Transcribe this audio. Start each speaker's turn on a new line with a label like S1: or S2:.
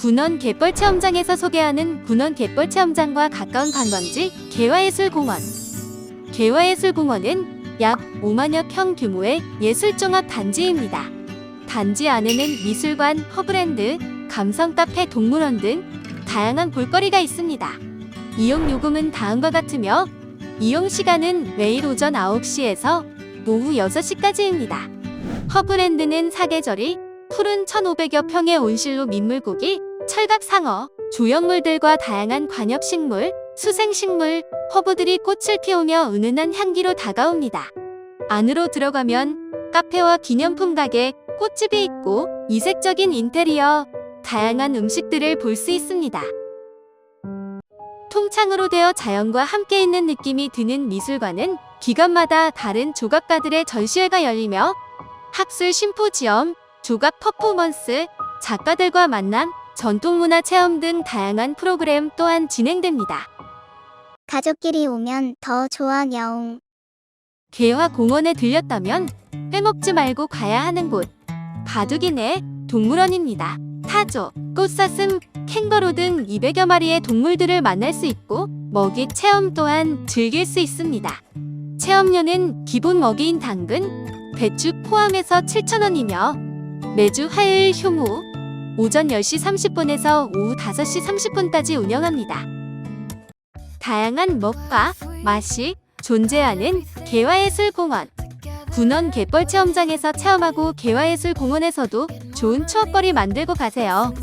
S1: 군원 갯벌 체험장에서 소개하는 군원 갯벌 체험장과 가까운 관광지 개화예술공원. 개화예술공원은 약 5만여 평 규모의 예술종합 단지입니다. 단지 안에는 미술관, 허브랜드, 감성 카페, 동물원 등 다양한 볼거리가 있습니다. 이용 요금은 다음과 같으며 이용 시간은 매일 오전 9시에서 오후 6시까지입니다. 허브랜드는 사계절이 푸른 1,500여 평의 온실로 민물고기, 철갑상어, 조형물들과 다양한 관엽식물, 수생식물, 허브들이 꽃을 피우며 은은한 향기로 다가옵니다. 안으로 들어가면 카페와 기념품 가게, 꽃집이 있고 이색적인 인테리어, 다양한 음식들을 볼 수 있습니다. 통창으로 되어 자연과 함께 있는 느낌이 드는 미술관은 기관마다 다른 조각가들의 전시회가 열리며 학술 심포지엄, 조각 퍼포먼스, 작가들과 만남, 전통문화 체험 등 다양한 프로그램 또한 진행됩니다.
S2: 가족끼리 오면 더 좋아 야옹.
S1: 개화 공원에 들렸다면 빼먹지 말고 가야 하는 곳. 바둑이네 동물원입니다. 타조, 꽃사슴, 캥거루 등 200여 마리의 동물들을 만날 수 있고 먹이 체험 또한 즐길 수 있습니다. 체험료는 기본 먹이인 당근, 배추 포함해서 7,000원이며 매주 화요일 휴무 오전 10시 30분에서 오후 5시 30분까지 운영합니다. 다양한 먹과 맛이 존재하는 개화예술공원. 군원 갯벌 체험장에서 체험하고 개화예술공원에서도 좋은 추억거리 만들고 가세요.